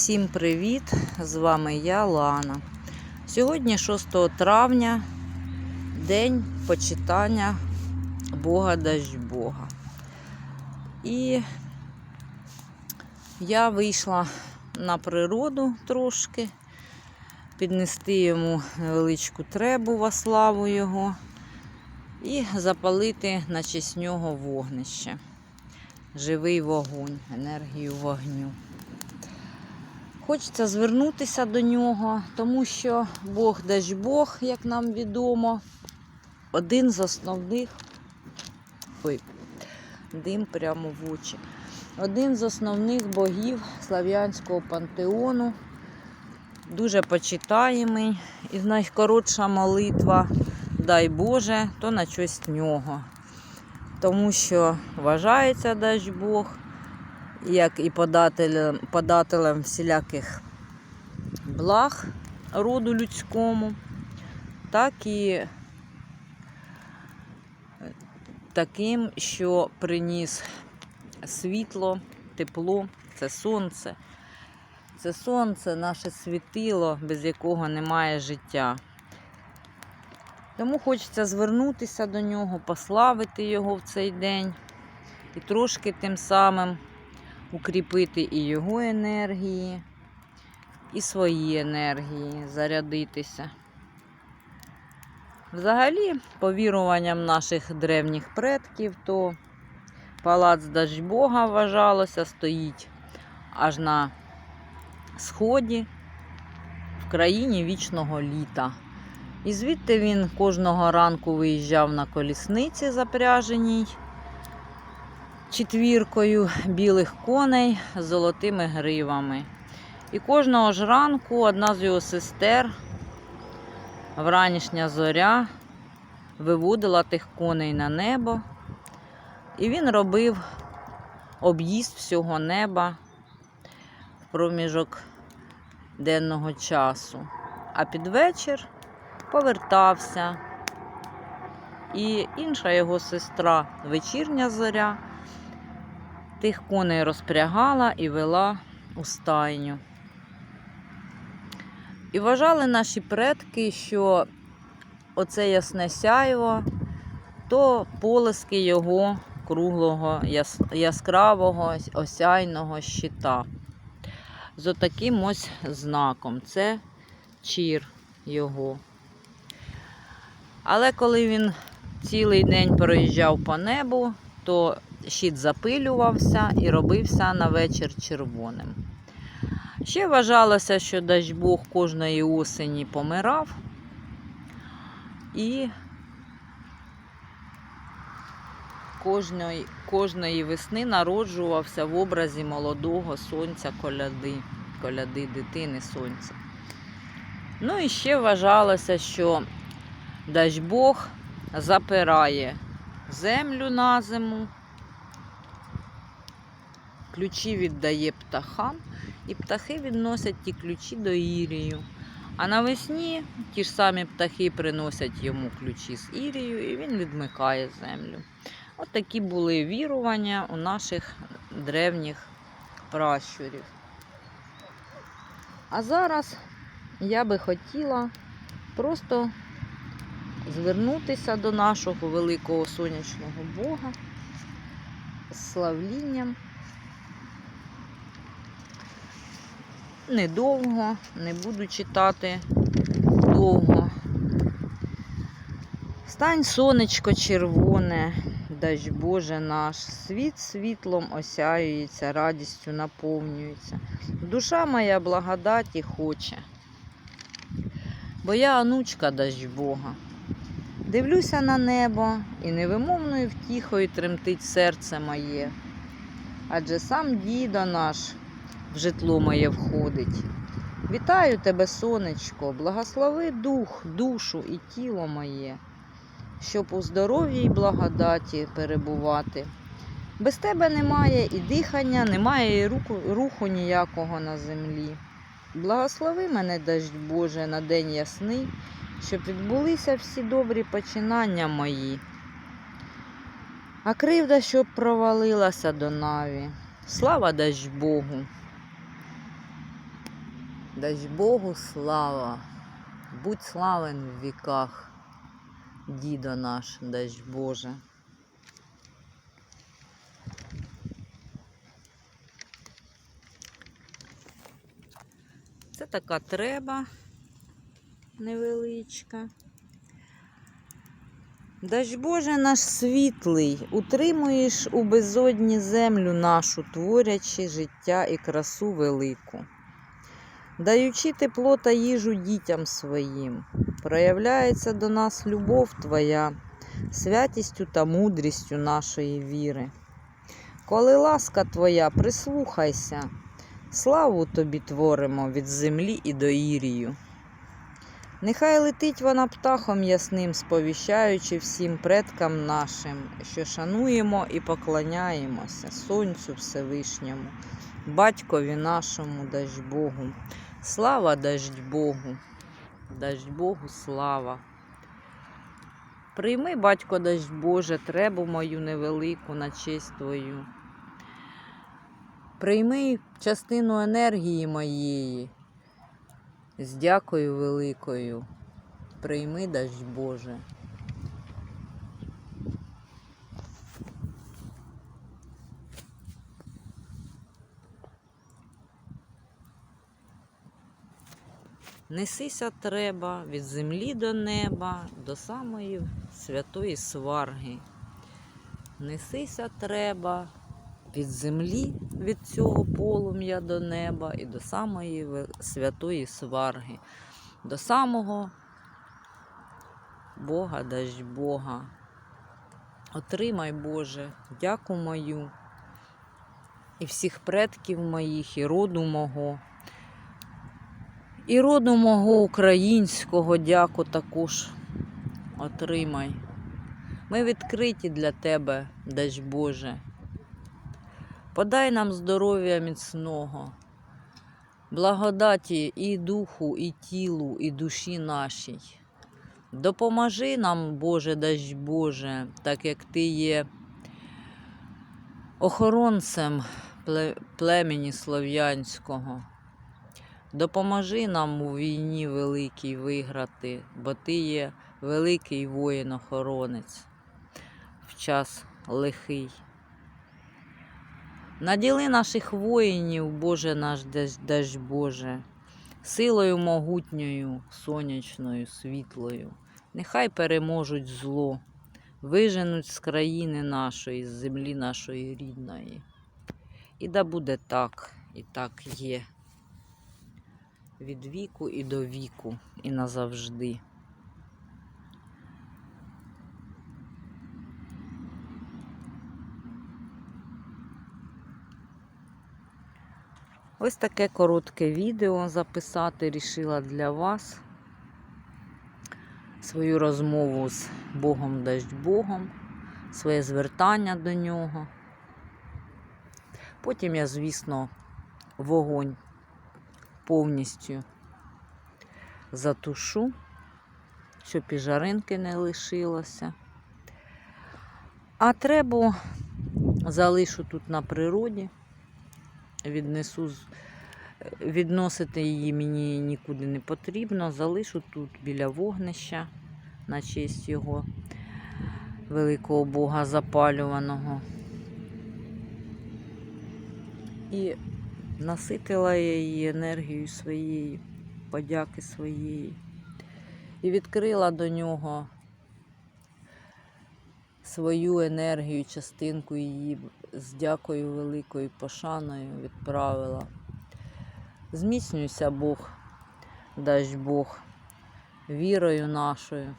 Всім привіт! З вами я, Лана. Сьогодні 6 травня, день почитання Бога Дажбога. І я вийшла на природу трошки, піднести йому невеличку требу во славу його і запалити на честь нього вогнище. Живий вогонь, енергію вогню. Хочеться звернутися до нього, тому що Бог дасть Бог, як нам відомо, один з основних. Ой, дим прямо в очі. Один з основних богів слав'янського пантеону. Дуже почитаємий. І найкоротша молитва, дай Боже, то на честь нього. Тому що вважається дасть Бог як і подателем, подателем всіляких благ роду людському, так і таким, що приніс світло, тепло, це сонце. Це сонце, наше світило, без якого немає життя. Тому хочеться звернутися до нього, пославити його в цей день і трошки тим самим укріпити і його енергії, і свої енергії, зарядитися. Взагалі, по віруванням наших древніх предків, то палац Дажбога вважалося, стоїть аж на сході в країні вічного літа. І звідти він кожного ранку виїжджав на колісниці запряженій четвіркою білих коней з золотими гривами. І кожного ж ранку одна з його сестер, вранішня зоря, виводила тих коней на небо, і він робив об'їзд всього неба в проміжок денного часу. А під вечір повертався. І інша його сестра, вечірня зоря, тих коней розпрягала і вела у стайню. І вважали наші предки, що оце ясне сяйво, то полиски його круглого, яскравого, осяйного щита. З отаким ось знаком. Це чір його. Але коли він цілий день проїжджав по небу, то щит запилювався і робився на вечір червоним. Ще вважалося, що дасть Бог кожної осені помирав і кожної, кожної весни народжувався в образі молодого сонця коляди, коляди дитини сонця. Ну і ще вважалося, що дасть Бог запирає землю на зиму, ключі віддає птахам, і птахи відносять ті ключі до Ірію. А навесні ті ж самі птахи приносять йому ключі з Ірію, і він відмикає землю. От такі були вірування у наших древніх пращурів. А зараз я би хотіла просто звернутися до нашого великого сонячного Бога з славлінням. Недовго, не буду читати довго. Стань сонечко червоне, дасть Боже наш, світ світлом осяюється, радістю наповнюється. Душа моя благодаті хоче, бо я онучка дасть Бога. Дивлюся на небо і невимовною втіхою тремтить серце моє. Адже сам дідо наш в житло моє входить. Вітаю тебе, сонечко, благослови дух, душу і тіло моє, щоб у здоров'ї й благодаті перебувати. Без тебе немає і дихання, немає і руху, руху ніякого на землі. Благослови мене, дасть Боже, на день ясний, щоб відбулися всі добрі починання мої. А кривда, щоб провалилася до наві. Слава дасть Богу. Дасть Богу слава, будь славен в віках, дідо наш, дасть Боже. Це така треба невеличка. Дасть Боже наш світлий, утримуєш у безодні землю нашу, творячи життя і красу велику. Даючи тепло та їжу дітям своїм, проявляється до нас любов Твоя, святістю та мудрістю нашої віри. Коли ласка Твоя, прислухайся, славу Тобі творимо від землі і до Ірію. Нехай летить вона птахом ясним, сповіщаючи всім предкам нашим, що шануємо і поклоняємося Сонцю Всевишньому, Батькові нашому дасть Богу. Слава дасть Богу, дасть Богу слава. Прийми, батько дасть Боже, требу мою невелику на честь Твою. Прийми частину енергії моєї з дякою великою. Прийми, дасть Боже. Несися треба від землі до неба, до самої святої сварги. Несися треба від землі, від цього полум'я до неба і до самої святої сварги, до самого Бога дасть Бога. Отримай, Боже, дяку мою і всіх предків моїх, і роду мого. І роду мого українського дяку також отримай. Ми відкриті для тебе, дасть Боже. Подай нам здоров'я міцного, благодаті і духу, і тілу, і душі нашій. Допоможи нам, Боже, дасть Боже, так як Ти є охоронцем племені слов'янського. Допоможи нам у війні великій виграти, бо Ти є великий воїн-охоронець в час лихий. Наділи наших воїнів, Боже наш дасть Боже, силою могутньою, сонячною, світлою. Нехай переможуть зло, виженуть з країни нашої, з землі нашої рідної. І да буде так, і так є. Від віку і до віку, і назавжди. Ось таке коротке відео записати рішила для вас. Свою розмову з Богом дасть Богом, своє звертання до нього. Потім я, звісно, вогонь повністю затушу, щоб і жаринки не лишилося. А требу залишу тут на природі віднесу, відносити її мені нікуди не потрібно. Залишу тут біля вогнища на честь його великого Бога запалюваного. І наситила її енергією своєю, подяки своєї. І відкрила до нього свою енергію, частинку її з дякою великою пошаною відправила. Зміцнюйся Бог, дасть Бог, вірою нашою,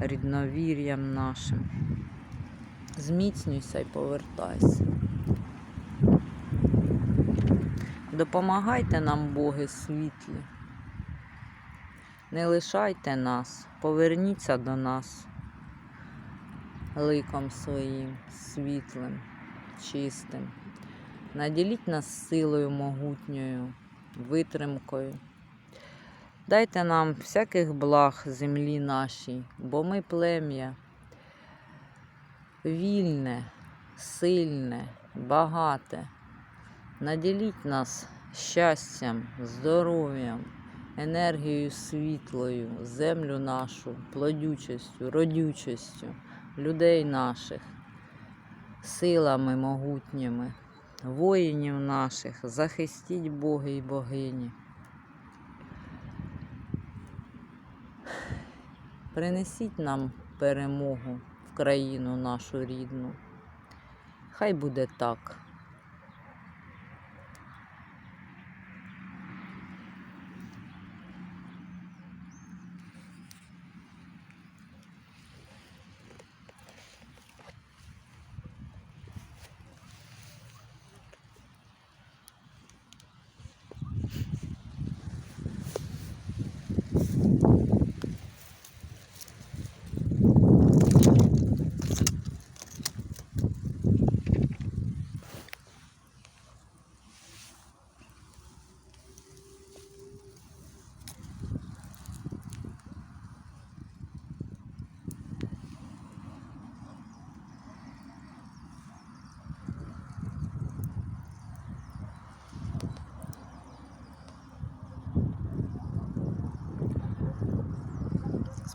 рідновір'ям нашим. Зміцнюйся і повертайся. Допомагайте нам, Боги світлі. Не лишайте нас, поверніться до нас ликом своїм, світлим, чистим. Наділіть нас силою могутньою, витримкою. Дайте нам всяких благ землі нашій, бо ми плем'я вільне, сильне, багате. Наділіть нас щастям, здоров'ям, енергією світлою, землю нашу, плодючістю, родючістю, людей наших, силами могутніми, воїнів наших, захистіть Боги і богині. Принесіть нам перемогу в країну нашу рідну. Хай буде так.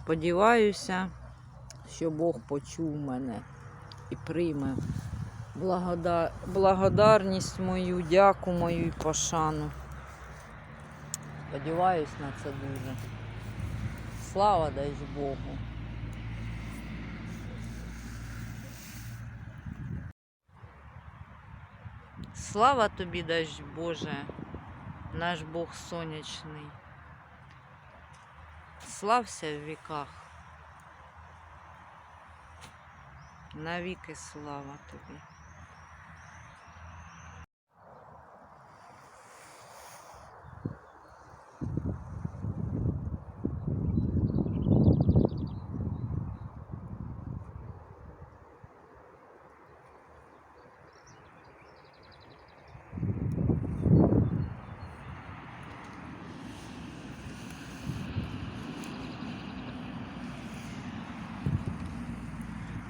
Сподіваюся, що Бог почув мене і прийме благода... благодарність мою, дяку мою і пошану. Сподіваюсь на це дуже. Слава дай Богу. Слава тобі дай Боже, наш Бог сонячний. Слався в віках. Навіки слава тобі.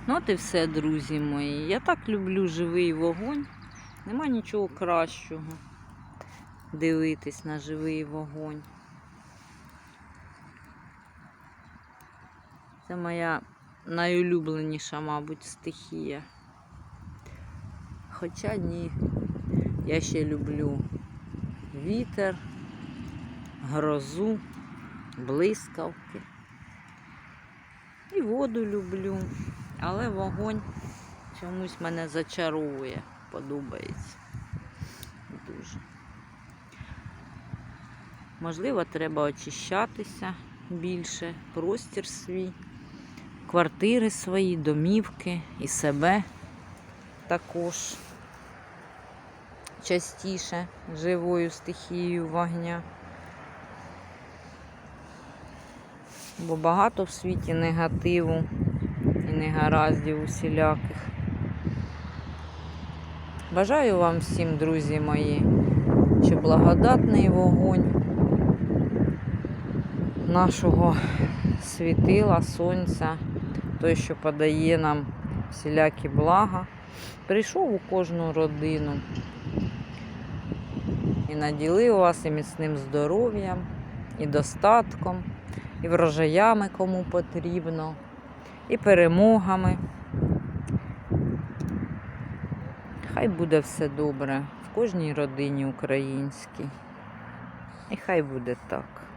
Ну от і все, друзі мої. Я так люблю живий вогонь. Нема нічого кращого. Дивитись на живий вогонь. Це моя найулюбленіша, мабуть, стихія. Хоча ні, я ще люблю вітер, грозу, блискавки. І воду люблю. Але вогонь чомусь мене зачаровує, подобається. Дуже. Можливо, треба очищатися більше, простір свій, квартири свої, домівки і себе також частіше живою стихією вогня. Бо багато в світі негативу негараздів усіляких. Бажаю вам всім, друзі мої, щоб благодатний вогонь нашого світила, сонця, той, що подає нам всілякі блага, прийшов у кожну родину і наділив вас і міцним здоров'ям, і достатком, і врожаями, кому потрібно і перемогами. Хай буде все добре в кожній родині українській. І хай буде так.